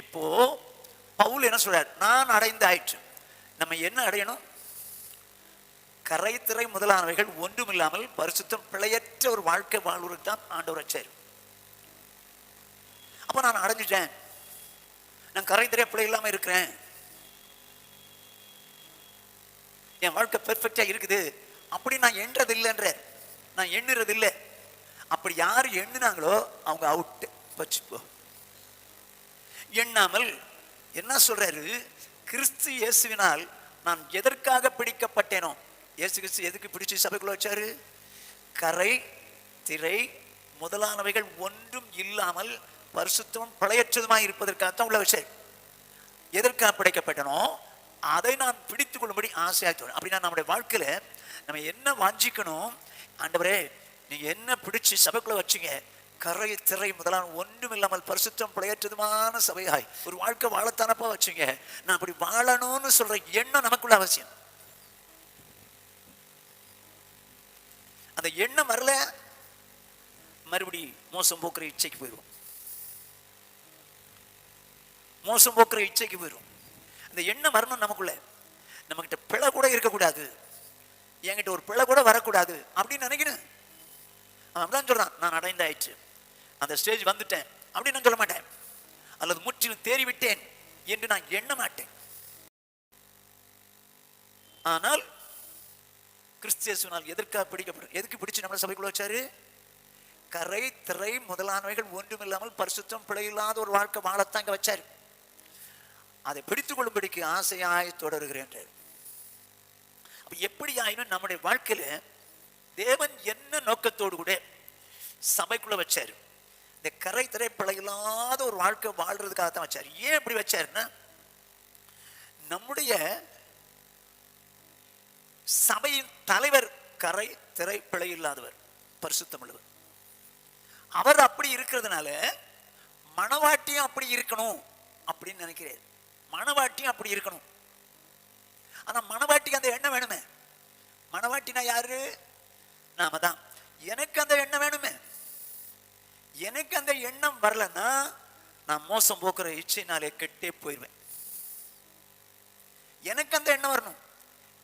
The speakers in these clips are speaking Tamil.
இப்போ பவுல் என்ன சொல்றார்? நான் அடைந்து ஆயிற்று நம்ம என்ன அடையணும்? கரைத்துறை முதலானவைகள் ஒன்றும் இல்லாமல் பரிசுத்தம் பிழையற்ற ஒரு வாழ்க்கை வாழ்வதற்கு தான் ஆண்டவர் வச்சார் அப்ப நான் அடைஞ்சிட்டேன். நான் கரைத்திரை பிழை இல்லாம இருக்கிறேன். என் வாழ்க்கை பெர்ஃபெக்டா இருக்குது. அப்படி நான் எண்றது இல்லைன்ற நான் எண்ணுறது இல்லை அப்படி யார் எண்ணுனாங்களோ அவங்க அவுட் வச்சுப்போ எண்ணாமல் என்ன சொல்றாரு? கிறிஸ்து இயேசுவினால் நான் எதற்காக பிடிக்கப்பட்டேனோ? இயேசு கிறிஸ்து எதுக்கு பிடிச்சு சபைக்குள்ள வச்சாரு? கரை திரை முதலானவைகள் ஒன்றும் இல்லாமல் பரிசுத்தமும் பழையற்றதுமாய் இருப்பதற்காகத்தான் உள்ள விஷயம் எதற்காக படைக்கப்பட்டனோ? அதை நான் பிடித்து கொள்ளும்படி ஆசையாக அப்படின்னா நம்முடைய வாழ்க்கையில நம்ம என்ன வாஞ்சிக்கணும்? ஆண்டவரே நீங்க என்ன பிடிச்சு சபைக்குள்ள வச்சீங்க? கரை திரை முதலான ஒன்றும் இல்லாமல் பரிசுத்தம் பிழையற்றதுமான சபையாய். ஒரு வாழ்க்கை வாழத்தானப்பா வச்சுங்க. நான் அப்படி வாழணும்னு சொல்ற எண்ணம் நமக்குள்ள அவசியம். அந்த எண்ணம் வரல மறுபடி மோசம் போக்குற இச்சைக்கு போயிடுவோம் மோசம் போக்குற இச்சைக்கு போயிடும் அந்த எண்ணம் வரணும் நமக்குள்ள. நம்மகிட்ட பிழை கூட இருக்கக்கூடாது. என்கிட்ட ஒரு பிழை கூட வரக்கூடாது. அப்படின்னு நினைக்கணும். அவன் அப்படிதான் சொல்றான் நான் அடைந்தாயிற்று. அந்த ஸ்டேஜ் வந்துட்டேன். அப்படின்னு நான் சொல்ல மாட்டேன். அல்லது முற்றிலும் தேறிவிட்டேன் என்று நான் எண்ண மாட்டேன். ஆனால் கிறிஸ்தியசுனால் எதற்காக பிடிக்கப்படும் எதுக்கு பிடிச்சு நம்ம சபைக்குள்ள வச்சாரு? கரை திரை முதலானவைகள் ஒன்றுமில்லாமல் பரிசுத்தம் பிழையில்லாத ஒரு வாழ்க்கை வாழத்தான் வச்சாரு. அதை பிடித்துக் கொள்ளும்படிக்கு ஆசையாய் தொடருகிறேன் அப்ப எப்படி ஆயினும் நம்முடைய வாழ்க்கையில தேவன் என்ன நோக்கத்தோடு கூட சபைக்குள்ள வச்சாரு? இந்த கரை திரைப்பிழை இல்லாத ஒரு வாழ்க்கை வாழ்றதுக்காக தான் வச்சார். ஏன் இப்படி வச்சாருன்னா நம்முடைய சபையின் தலைவர் கரை திரைப்பிழை இல்லாதவர் பரிசுத்தமிழவர் அவர் அப்படி இருக்கிறதுனால மணவாட்டியும் அப்படி இருக்கணும் அப்படின்னு நினைக்கிறேன் மணவாட்டியும் அப்படி இருக்கணும். ஆனா மணவாட்டிக்கு அந்த எண்ணம் வேணுமே. மணவாட்டினா யாரு? நாம தான் எனக்கு அந்த எண்ணம் வேணுமே. எனக்கு அந்த எண்ணம் வரலன்னா நான் மோசம் போக்குற இச்சைனாலே கெட்டே போயிடுவேன் எனக்கு அந்த எண்ணம் வரணும்.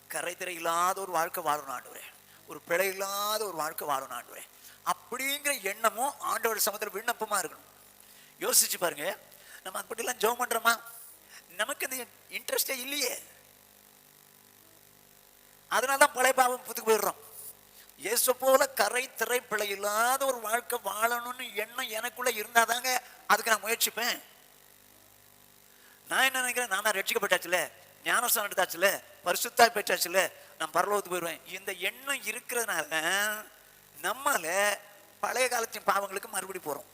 கரை இல்லாத ஒரு வாழ்க்கை வாழணும் ஆண்டவரே. ஒரு பிழை இல்லாத ஒரு வாழ்க்கை வாழணும் ஆண்டவரே. அப்படிங்கிற எண்ணமும் ஆண்டவர் சமத்துல விண்ணப்பமா இருக்கணும். யோசிச்சு பாருங்க. நம்ம அப்படிலாம் ஜோம் பண்றோமா? நமக்கு அந்த இன்ட்ரெஸ்டே இல்லையே. அதனால தான் பழைய பாவம் புத்துக்கு போயிடுறோம். இயேசு போல கரை திரை பிழை இல்லாத ஒரு வாழ்க்கை வாழணும்னு எண்ணம் எனக்குள்ள இருந்தாதாங்க. அதுக்கு நான் முயற்சிப்பேன். நான் என்ன நினைக்கிறேன்? நான் தான் ரட்சிக்கப்பட்டாச்சுல. ஞானஸ்தானம் எடுத்தாச்சுல. பரிசுத்தாய் பெற்றாச்சுல. நான் பரலோகத்துக்கு போயிடுவேன் இந்த எண்ணம் இருக்கிறதுனால நம்மள பழைய காலத்தின் பாவங்களுக்கு மறுபடி போறோம்.